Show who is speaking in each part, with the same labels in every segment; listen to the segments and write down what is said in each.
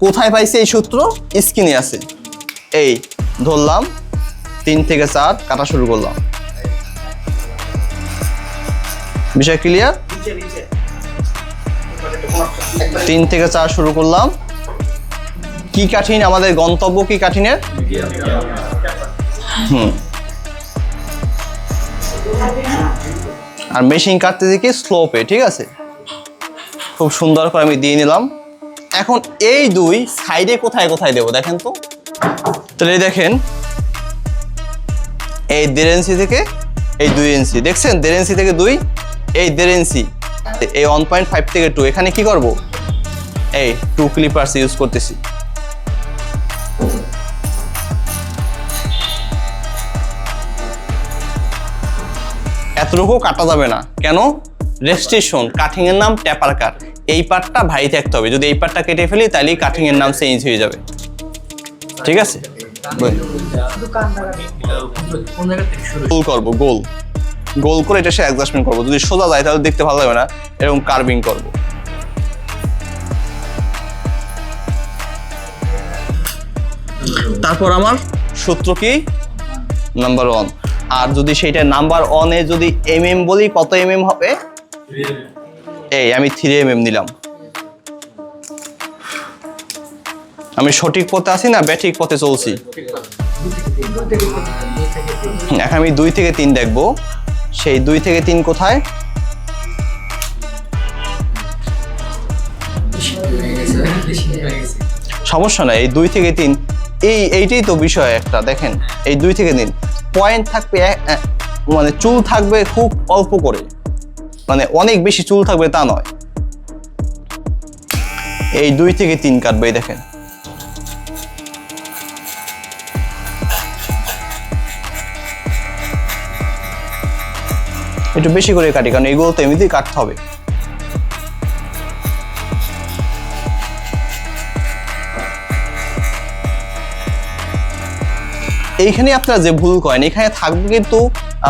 Speaker 1: কোথায় পাইছি এই সূত্র? স্কিনে আছে। এই, ধরলাম, তিন থেকে চার, কাটা শুরু করলাম। বিষয় ক্লিয়ার তিন থেকে চার শুরু করলাম। কি কাঠিন? আমাদের গন্তব্য কি কাঠিনের? হুম। আর মেশিন কাটতে দেখি স্লোপে ঠিক আছে? খুব সুন্দর করে আমি দিয়ে নিলাম। এখন এই দুই সাইডে কোথায় কোথায় দেবো দেখেন তো? তাহলে দেখেন, এই দেড় ইঞ্চি থেকে এই দুই ইঞ্চি। দেখছেন? দেড় ইঞ্চি থেকে দুই, এই দেড় ইঞ্চি। এই ওয়ান পয়েন্ট ফাইভ থেকে টু এখানে কি করব? এই টু ক্লিপার্স ইউজ করতেছি। এতটুকু কাটা যাবে না। কেন? রেস্ট্রিকশন কাটিং এর নাম ট্যাপার কাট এই পার্টটা ভাই থাকতে হবে। যদি এই পার্টটা কেটে ফেলি, তাহলে কাটিং এর নাম চেঞ্জ হয়ে যাবে। ঠিক আছে? গোল করব, গোল। গোল করে এটা সে অ্যাডজাস্টমেন্ট করব। যদি সোজা যায়, তাহলে দেখতে ভালো লাগবে না। এরকম কার্ভিং করব। তারপর আমার সূত্র কি? নাম্বার ওয়ান আর যদি সেইটা নাম্বার ওয়ানে যদি এম এম বলি, কত এম এম হবে? এই, আমি থ্রি এম এম নিলাম। আমি সঠিক পথে আছি না ব্যাঠিক পথে চলছি? এখন আমি দুই থেকে তিন দেখব। সেই দুই থেকে তিন কোথায়? সমস্যা নাই, এই দুই থেকে তিন। এই, এইটাই তো বিষয় একটা, দেখেন। এই দুই থেকে তিন। পয়েন্ট থাকবে মানে চুল থাকবে খুব অল্প করে। মানে অনেক বেশি চুল থাকবে তা নয়। এই দুই থেকে তিন কাটবে দেখেন। একটু বেশি করে কাটি, কারণ এগুলো তো এমনিতেই কাটতে হবে। এইখানে আপনারা যে ভুল করেন, এখানে থাকবে কিন্তু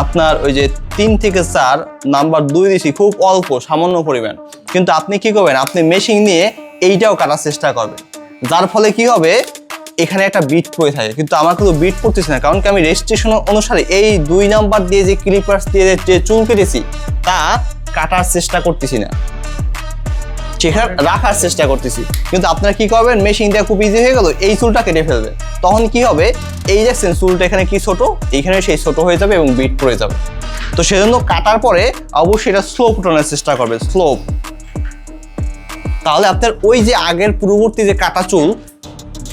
Speaker 1: আপনার ওই যে তিন থেকে চার, নাম্বার দুই দিছি, খুব অল্প, সামান্য পরিমাণ। কিন্তু আপনি কি করবেন? আপনি মেশিন নিয়ে এইটাও কাটার চেষ্টা করবেন। যার ফলে কি হবে? এখানে একটা বিট পড়ে থাকে। কিন্তু আমার কিন্তু বিট পড়তেছে না। কারণ কি আমি রেজিস্ট্রেশন অনুসারে এই দুই নাম্বার দিয়ে যে ক্লিপার্স দিয়ে যে চুল কেটেছি, তা কাটার চেষ্টা করতেছি না। সেখানে রাখার চেষ্টা করতেছি। কিন্তু আপনারা কি করবেন? মেশিনটা খুব ইজি হয়ে গেল, এই চুলটা কেটে ফেলবেন। তখন কি হবে? এই দেখছেন চুলটা এখানে কি ছোট? এইখানে সেই ছোট হয়ে যাবে এবং বিট পড়ে যাবে। তো সেজন্য কাটার পরে অবশ্যই এটা স্লোপ উঠানোর চেষ্টা করবেন স্লোপ তাহলে আপনার ওই যে আগের পূর্ববর্তী যে কাটা চুল,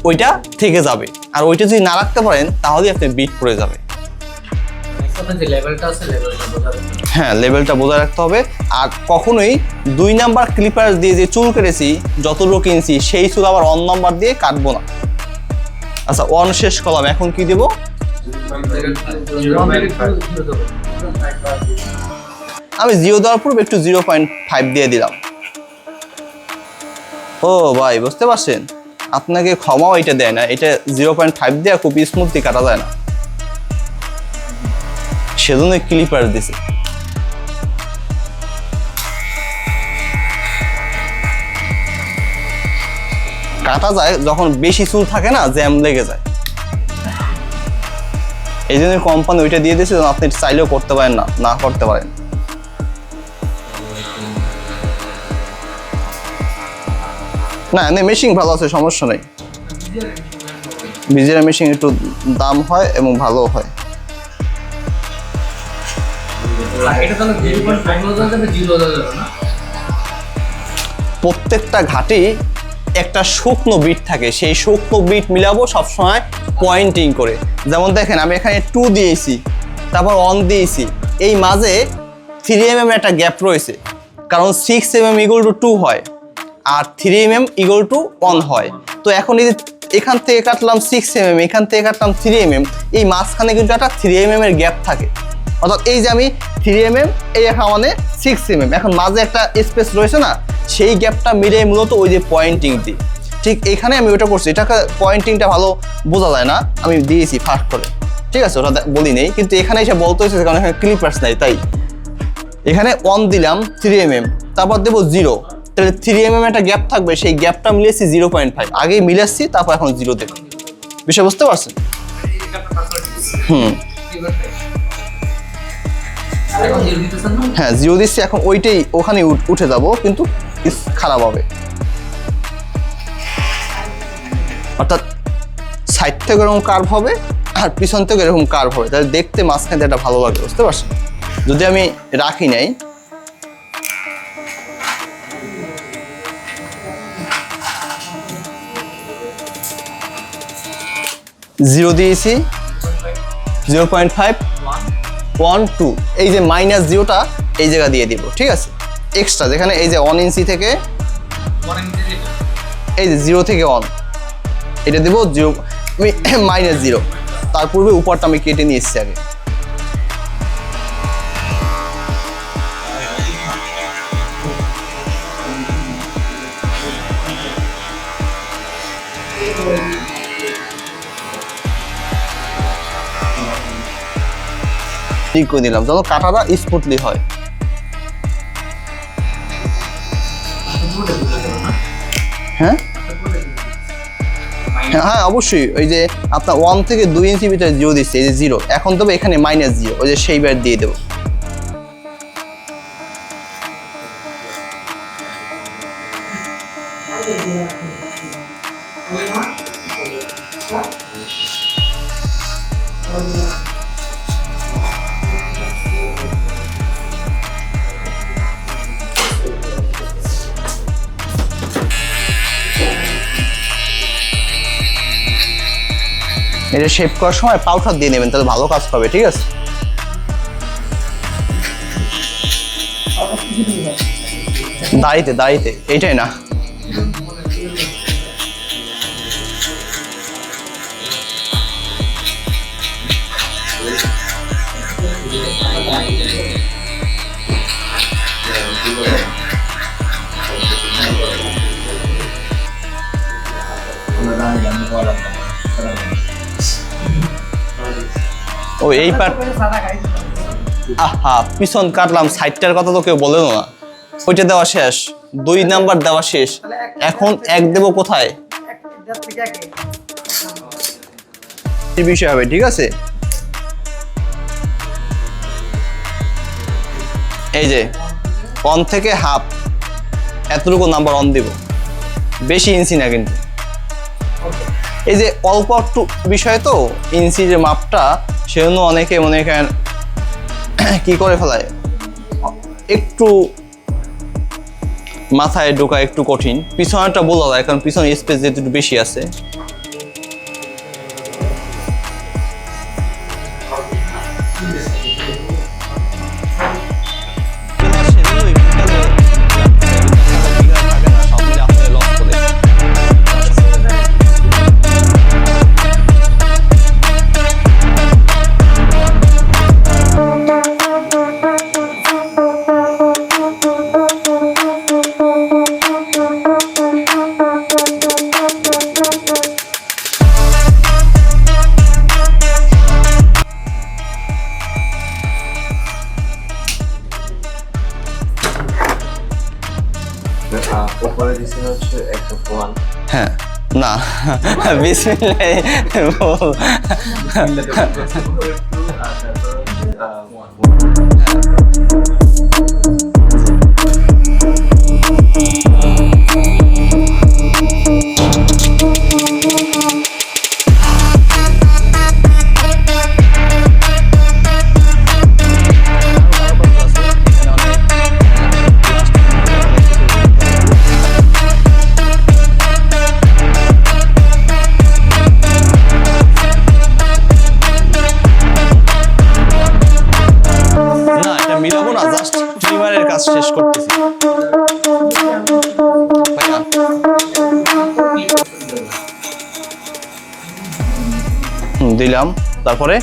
Speaker 1: ওইটা থেকে যাবে। আর ওইটা যদি না রাখতে পারেন তাহলে আপনার বিট পড়ে যাবে। হ্যাঁ লেভেলটা বজায় রাখতে হবে। আর কখনোই দুই নাম্বার ক্লিপার দিয়ে যে চুল কেটেছি যতটুকু কিনছি, সেই চুল আবার অন নাম্বার দিয়ে কাটবো না। আচ্ছা ওয়ান শেষ করলাম এখন কি দেব? আমি জিরো দেওয়ার পূর্বে একটু জিরো পয়েন্ট ফাইভ দিয়ে দিলাম। ও ভাই, বুঝতে পারছেন? আপনাকে ক্ষমাও এটা দেয় না। এটা জিরো পয়েন্ট ফাইভ দিয়ে খুব স্মুথলি কাটা যায় না। সেজন্য ক্লিপার দিছে। কাটা যায় যখন বেশি চুল থাকে না জ্যাম লেগে যায়। এই জন্য কোম্পানি ওইটা দিয়ে দিয়েছে আপনি চাইলেও করতে পারেন না না করতে পারেন। না এমনি মেশিন ভালো আছে সমস্যা নেই। বিজিরা মেশিন একটু দাম হয় এবং ভালো হয়। প্রত্যেকটা ঘাটে একটা শুকনো বিট থাকে। সেই শুকনো বিট মিলাবো সবসময় পয়েন্টিং করে। যেমন দেখেন, আমি এখানে টু দিয়েছি, তারপর অন দিয়েছি। এই মাঝে থ্রি এম এম একটা গ্যাপ রয়েছে, কারণ six M M equal to two হয়, আর three M M equal to one হয়। তো এখন এই এখান থেকে কাটলাম সিক্স এম এম এখান থেকে কাটলাম থ্রি এম এম এই মাঝখানে কিন্তু একটা থ্রি এম এম এর গ্যাপ থাকে। অর্থাৎ এই যে আমি থ্রি এম এম এই এখানে সিক্স এম এম এখন মাঝে একটা স্পেস রয়েছে না সেই গ্যাপটা মিলে মূলত ওই যে পয়েন্টিং দিই ঠিক এখানে আমি ওটা করছি এটাকে পয়েন্টিংটা ভালো বোঝা যায় না আমি দিয়েছি ফার্স্ট করে। ঠিক আছে ওটা বলি নেই কিন্তু এখানে এসে বলতে হয়েছে কারণ এখানে ক্লিপার্স নাই তাই। এখানে ওয়ান দিলাম থ্রি এম এম তারপর দেবো জিরো তাহলে থ্রি এম এম একটা গ্যাপ থাকবে সেই গ্যাপটা মিলিয়েছি জিরো পয়েন্ট ফাইভ আগেই মিলাচ্ছি তারপর এখন জিরো দেবে বিষয় বুঝতে পারছেন?
Speaker 2: এটা
Speaker 1: হুম। হ্যাঁ জিও দিচ্ছি, এখন ওইটাই ওখানে উঠে যাব, কিন্তু খারাপ হবে। অর্থাৎ সাইড থেকে এরকম কার্ভ হবে, আর পিছন থেকে এরকম কার্ভ হবে। তাহলে দেখতে মাঝখানে একটা ভালো লাগবে বুঝতে পারছেন? যদি আমি রাখি নাই, জিরো দিয়েছি, zero point
Speaker 2: five
Speaker 1: one two এই যে মাইনাস জিরোটা এই জায়গা দিয়ে দিব ঠিক আছে? এক্সট্রা যেখানে এই যে ওয়ান ইঞ্চি থেকে এই যে জিরো থেকে ওয়ান এটা দেবো জিরো মাইনাস জিরো তার পূর্বে উপরটা আমি কেটে নিয়ে এসেছি আগে। ঠিক করে দিলাম যেন কাটাটা স্মুথলি হয়। হ্যাঁ? হ্যাঁ অবশ্যই। ওই যে আপনার ওয়ান থেকে দুই ইঞ্চি ভিতরে জিরো দিচ্ছে, এই যে জিরো এখন তবে এখানে মাইনাস জিরো ওই যে সেই বার দিয়ে দেবো। এটা শেপ করার সময় পাউডার দিয়ে নেবেন, তাহলে ভালো কাজ হবে ঠিক আছে? দাঁড়িতে দাঁড়িতে, এইটাই না। ও, এই পার্ট আহা, পিছন কাটলাম সাইডটার কথা তো কেউ বলেন না। ওইটা দেওয়া শেষ, দুই নাম্বার দেওয়া শেষ। এখন এক দেবো কোথায়? বিষয় হবে, ঠিক আছে? এই যে অন থেকে হাফ এতটুকু নাম্বার অন দিব। বেশি ইঞ্চি না কিন্তু। এই যে অল্প একটু বিষয় তো, ইঞ্চি যে মাপটা, সেজন্য অনেকে মনে করেন, কি করে ফেলায়? একটু মাথায় ঢোকা একটু কঠিন। পিছনেরটা বলা যায়, কারণ পিছনে স্পেস যেহেতু বেশি আছে। বিসমিল্লাহ দিলাম, তারপরে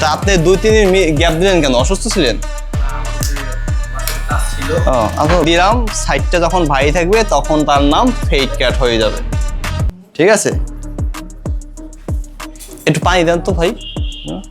Speaker 1: তা আপনি দুই, তিন দিন গ্যাপ দিলেন কেন? অসুস্থ ছিলেন? আচ্ছা, দিলাম সাইডটা যখন ভাই থাকবে, তখন তার নাম ফেইট ক্যাট হয়ে যাবে। ঠিক আছে? একটু পানি দেন তো ভাই। হ্যাঁ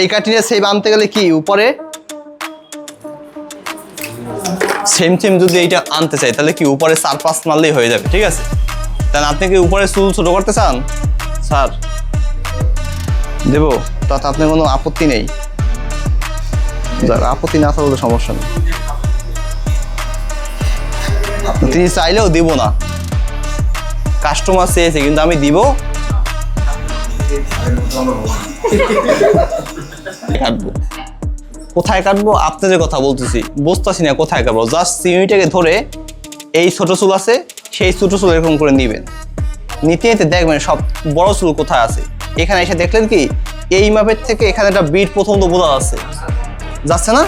Speaker 1: এই কাটিনে সেম আনতে গেলে কি, উপরে? সেম সেম যদি এইটা আনতে চাই, তাহলে কি উপরে চার পাঁচ মারলেই হয়ে যাবে, ঠিক আছে? তাহলে আপনি কি উপরে চুল ছোট করতে চান? স্যার দেবো, তাতে আপনার কোনো আপত্তি নেই। আপত্তি না থাকলে সমস্যা নেই। তিনি চাইলেও দিব না। কাস্টমার চেয়েছে, কিন্তু আমি দিব। কাটবো? কোথায় কাটবো? আপনাদের কথা বলতেছি। বুঝতেছি না কোথায় কাটবো। জাস্ট সিমিটাকে ধরে এই ছোট চুল আছে, সেই ছোটো চুল এরকম করে নিবেন। নিতে নিতে দেখবেন সব বড় চুল কোথায় আছে। এখানে এসে দেখলেন কি, এই মাপের থেকে এখানে একটা বিট প্রথম তো বোঝা আছে যাচ্ছে না?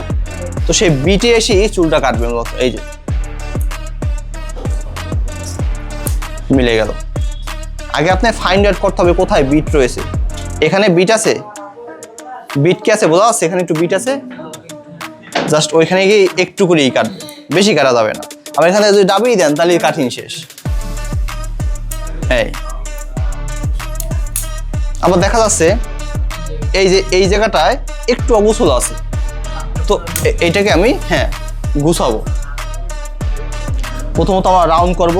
Speaker 1: তো সেই বিটে এসে এই চুলটা কাটবেন এই যে। মিলে গেল। আগে আপনি ফাইন্ড আউট করতে হবে কোথায় বিট রয়েছে। এখানে বিট আছে? বিট কি আছে বোঝা যাচ্ছে? এখানে একটু বিট আছে। জাস্ট ওইখানে গিয়ে একটু করেই কাটবে বেশি কাটা যাবে না। আবার এখানে যদি ডাবিয়ে দেন, তাহলে কাঠিন শেষ। এই। আবার দেখা যাচ্ছে, এই যে, এই জায়গাটায় একটু অগুছল আছে। তো এইটাকে আমি হ্যাঁ গুছাবো। প্রথমত আমরা রাউন্ড করব।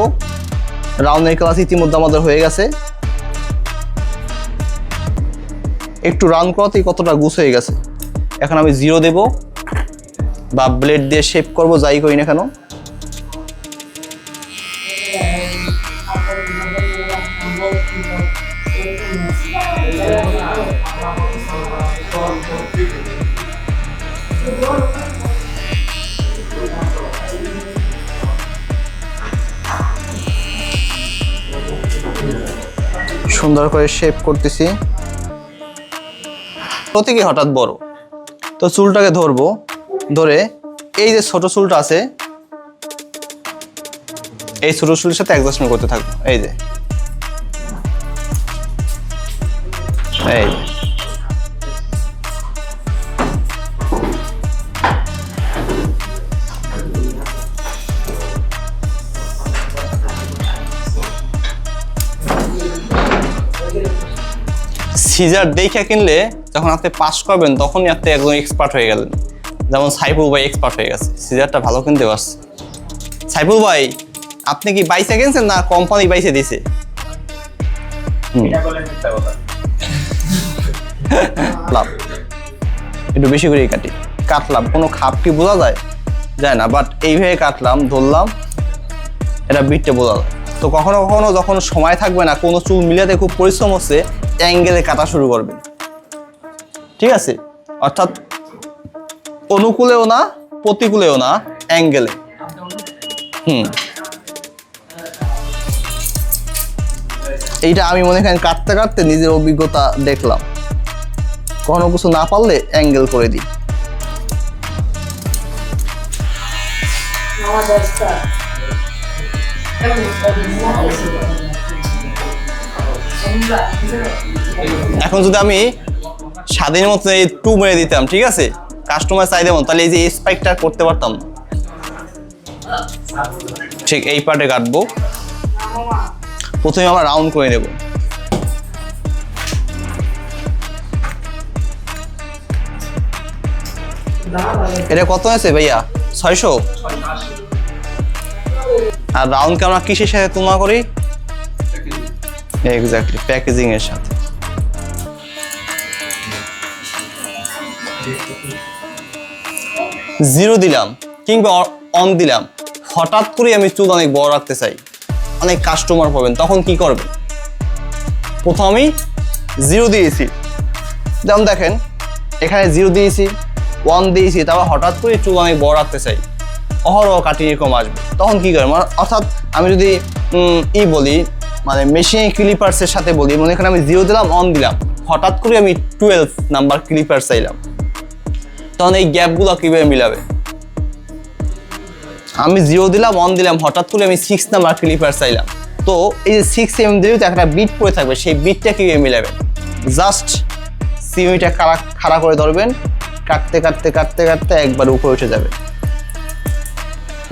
Speaker 1: রাউন্ডের ক্লাস ইতিমধ্যে আমাদের হয়ে গেছে। একটু রান করাতেই কতটা গুছ হয়ে গেছে? এখন আমি জিরো দেব বা ব্লেড দিয়ে শেপ করব, যাই করি না কেন। সুন্দর করে শেপ করতেছি। প্রতীকী হঠাৎ বড়। তো চুলটাকে ধরবো, ধরে এই যে ছোট চুলটা আছে, এই ছোট চুলের সাথে অ্যাডজাস্টমেন্ট করতে থাকব। এই যে। এই। সিজার দেখে কিনলে যখন আপনি পাস করবেন তখনই আপনি একদম এক্সপার্ট হয়ে গেলেন। যেমন সাইফুল ভাই এক্সপার্ট হয়ে গেছে। সিজারটা ভালো কিনতে পারছে। সাইফুল ভাই আপনি কি বাইসে কিনছেন না কোম্পানি বাইসে দিছে? লাভ। একটু বেশি করেই কাটি। কাটলাম। কোনো খাপ কি বোঝা যায়? যায় না। বাট এইভাবে কাটলাম ধরলাম এটা বিটটা বোঝা যায়। তো কখনো কখনো যখন সময় থাকবে না কোনো চুল মিলাতে খুব পরিশ্রম হচ্ছে অ্যাঙ্গেলে কাটা শুরু করবে। ঠিক আছে? অর্থাৎ অনুকূলেও না, প্রতিকূলেও না, অ্যাঙ্গেলে। হুম। এইটা আমি মনে করেন কাটতে কাটতে নিজের অভিজ্ঞতা দেখলাম। কখনো কিছু না পারলে অ্যাঙ্গেল করে দিই। এখন যদি আমি স্বাধীন মতো এই টু মেরে দিতাম, ঠিক আছে? কাস্টমার চাই দেবো তাহলে এই যে স্পাইকটা করতে পারতাম ঠিক, এই পার্টে কাটবো। প্রথমে আমরা রাউন্ড করে নেব। এটা কত আছে ভাইয়া? ছয়শো? আর রাউন্ডকে আমরা কিসের সাথে তুলনা করি? এক্স্যাক্টলি প্যাকেজিং এর সাথে। জিরো দিলাম কিংবা অন দিলাম, হঠাৎ করে আমি চুল অনেক বড় রাখতে চাই। অনেক কাস্টমার পাবেন, তখন কি করবেন? প্রথম আমি জিরো দিয়েছি। যেমন দেখেন, এখানে জিরো দিয়েছি ওয়ান দিয়েছি, তারপর হঠাৎ করে চুল অনেক বড় রাখতে চাই। অহরহ কাটিয়ে কম আসবে। তখন কি করবেন? মানে অর্থাৎ আমি যদি ই বলি মানে মেশিন ক্লিপার্সের সাথে বলি, মনে করেন আমি জিরো দিলাম অন দিলাম। হঠাৎ করে আমি টুয়েলভ নাম্বার ক্লিপার্স চাইলাম। তখন এই গ্যাপগুলো কীভাবে মিলাবে? আমি জিরো দিলাম অন দিলাম, হঠাৎ করে আমি সিক্স নাম্বার ক্লিপার চাইলাম। তো এই যে সিক্স এম দিলেও তো একটা বিট পড়ে থাকবে, সেই বিটটা কীভাবে মিলাবে? জাস্ট সিমিটা খাড়া খাড়া করে ধরবেন, কাটতে কাটতে কাটতে কাটতে একবার উপরে উঠে যাবে।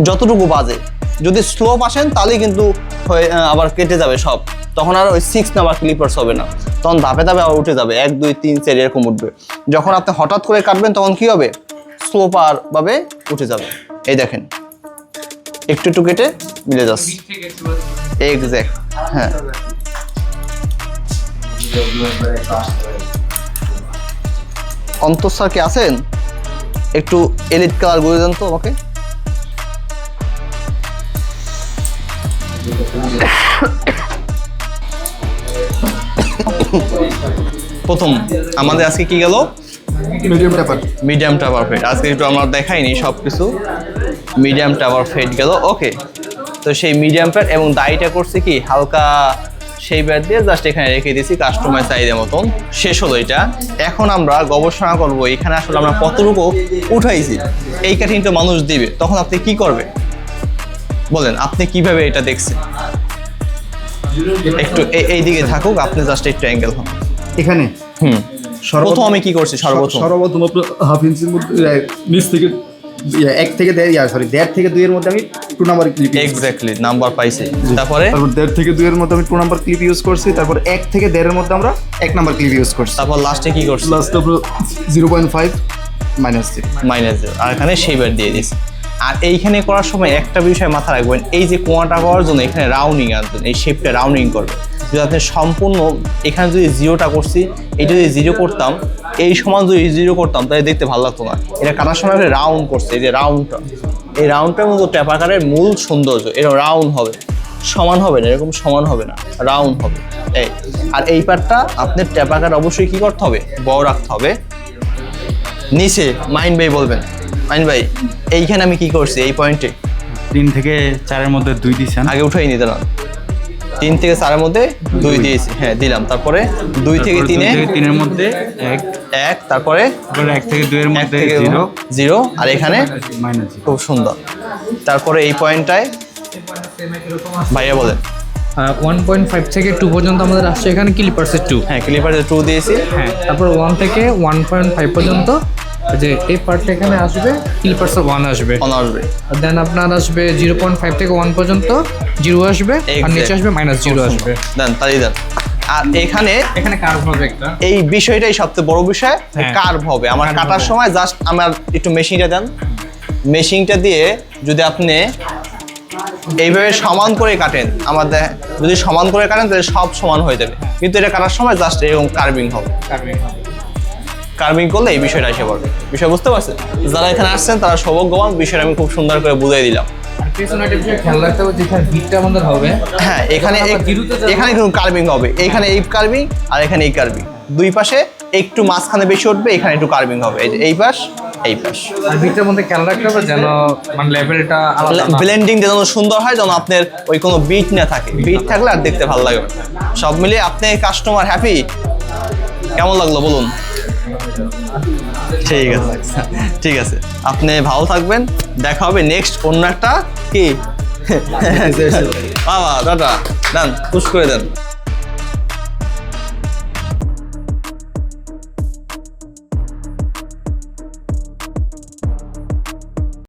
Speaker 1: যতটুকু বাজে। যদি স্লোপ আসেন, তাহলেই কিন্তু হয়ে আবার কেটে যাবে সব। তখন আর ওই সিক্স নাম্বার ক্লিপার্স হবে না। তখন ধাপে ধাপে আবার উঠে যাবে। এক, দুই, তিন, চার এরকম উঠবে। যখন আপনি হঠাৎ করে কাটবেন, তখন কি হবে? স্লোপার ভাবে উঠে যাবে। এই দেখেন। একটু একটু কেটে মিলে যাচ্ছে। এক্স্যাক্ট হ্যাঁ। অন্তর স্যার কি আছেন? একটু এলিট কালার করে দেন তো আমাকে। প্রথম আমাদের আজকে কি গেল?
Speaker 3: Medium taper
Speaker 1: medium taper fade আজকে একটু আমরা দেখাইনি সব কিছু মিডিয়াম টাওয়ার ফেড গেল ওকে তো সেই মিডিয়াম প্যাড এবং দাড়িটা করছে কি হালকা সেই ব্যাট দিয়ে জাস্ট এখানে রেখে দিয়েছি কাস্টমার চাহিদা মতন। শেষ হলো এটা। এখন আমরা গবেষণা করব এখানে আসলে আমরা কতটুকু উঠাইছি। এই কাঠিনটা মানুষ দিবে। তখন আপনি কি করবে? বলেন আপনি কীভাবে এটা দেখছেন? একটু এই- দিকে থাকুক আপনি জাস্ট একটু অ্যাঙ্গেল হন।
Speaker 3: এখানে?
Speaker 1: হুম।
Speaker 3: সর্বপ্রথম-
Speaker 1: আমি কি করছি? সর্বপ্রথম।
Speaker 3: সর্বপ্রথম হাফ ইঞ্চির মধ্যে নিচ থেকে এক থেকে দেড় ইয়া সরি দেড় থেকে দুইয়ের মধ্যে আমি two number clip
Speaker 1: exactly number পাইছি। তারপরে?
Speaker 3: তারপর দেড় থেকে দুইয়ের মধ্যে আমি টু নাম্বার ক্লিপ ইউজ করছি তারপর এক থেকে দেড়ের মধ্যে আমরা এক নাম্বার ক্লিপ ইউজ করছি।
Speaker 1: তারপর লাস্টে কি করছি?
Speaker 3: লাস্ট তারপর zero point five minus three
Speaker 1: minus zero আর এখানে সেইবার দিয়ে দিছি। আর এইখানে করার সময় একটা বিষয় মাথা রাখবেন, এই যে কোয়াটা করার জন্য এখানে রাউন্ডিং আনতেন এই শেপটা রাউন্ডিং করবে। যদি আপনি সম্পূর্ণ এখানে যদি জিরোটা করছি এটা যদি জিরো করতাম, এই সমান যদি জিরো করতাম, তাহলে দেখতে ভালো লাগতো না। এটা কাটার সময় আপনি রাউন্ড করছে, এই যে রাউন্ডটা এই রাউন্ডটার মতো ট্যাপাকারের মূল সৌন্দর্য এটা রাউন্ড হবে। সমান হবে না, এরকম সমান হবে না রাউন্ড হবে। এই, আর এই পার্টটা আপনার ট্যাপাকার অবশ্যই কি করতে হবে? বড় রাখতে হবে। নিচে, মাইন ভাই বলবেন। মাইন ভাই এইখানে আমি কি করছি? এই পয়েন্টে
Speaker 4: তিন থেকে চারের মধ্যে দুই দিছেন
Speaker 1: আগে উঠাই নিতে না। তিন থেকে চারের মধ্যে দুই দিয়েছি। হ্যাঁ দিলাম। তারপরে দুই থেকে তিনে?
Speaker 4: থেকে তিনের মধ্যে এক।
Speaker 1: এক তারপরে
Speaker 4: এক থেকে দুইয়ের মধ্যে
Speaker 1: থেকে
Speaker 4: জিরো।
Speaker 1: জিরো আর এখানে
Speaker 4: মাইনাস
Speaker 1: খুব সুন্দর। তারপরে এই পয়েন্টটায় ভাইয়া বলেন।
Speaker 2: ওয়ান পয়েন্ট ফাইভ থেকে টু পর্যন্ত আমাদের আসছে এখানে ক্লিপার্সের টু
Speaker 1: হ্যাঁ ক্লিপারে টু দিয়েছি।
Speaker 2: হ্যাঁ তারপর ওয়ান থেকে ওয়ান পয়েন্ট ফাইভ পর্যন্ত যে এই পার্টটা এখানে আসবে ক্লিপার্সের ওয়ান আসবে।
Speaker 1: অন আসবে।
Speaker 2: দেন আপনার আসবে জিরো পয়েন্ট ফাইভ থেকে ওয়ান পর্যন্ত জিরো আসবে আর নিচে আসবে মাইনাস জিরো আসবে।
Speaker 1: দেন তাই দেন। আর এখানে
Speaker 2: এখানে কার্ভ হবে একটা।
Speaker 1: এই বিষয়টাই সবচেয়ে বড় বিষয়
Speaker 2: হ্যাঁ।
Speaker 1: কার্ভ হবে। আমার কাটার সময় জাস্ট আমার একটু মেশিনটা দেন। মেশিনটা দিয়ে যদি আপনি এইভাবে সমান করে কাটেন আমাদের যদি সমান করে কাটেন তাহলে সব সমান হয়ে যাবে। কিন্তু এটা কাটার সময় জাস্ট এরকম কার্ভিং হবে।
Speaker 2: কার্ভিং হবে।
Speaker 1: কার্ভিং করলে এই বিষয়টা এসে পড়বে। বিষয় বুঝতে পারছেন? যারা এখানে আসছেন তারা সৌভাগ্যবান। বিষয়টা আমি খুব সুন্দর করে বুঝিয়ে দিলাম। হ্যাঁ এখানে এখানে কিন্তু কার্ভিং হবে। এখানে এই কার্ভিং আর এখানে এই কার্ভিং দুই পাশে একটু মাঝখানে বেশি উঠবে এখানে একটু কার্ভিং হবে। এই পাশ এই পাশ।
Speaker 2: আর বিটটার মধ্যে খেয়াল রাখতে হবে যেন মানে লেভেলটা
Speaker 1: ব্লেন্ডিং যেন সুন্দর হয় যেন আপনার ওই কোনো বিট না থাকে। বিট থাকলে আর দেখতে ভালো লাগবে সব মিলিয়ে আপনি কাস্টমার হ্যাপি কেমন লাগল বলুন? ঠিক আছে। ঠিক আছে। আপনি ভালো থাকবেন। দেখা হবে নেক্সট অন্য একটা কি? বাবা দাদা ডান পুশ করে দেন।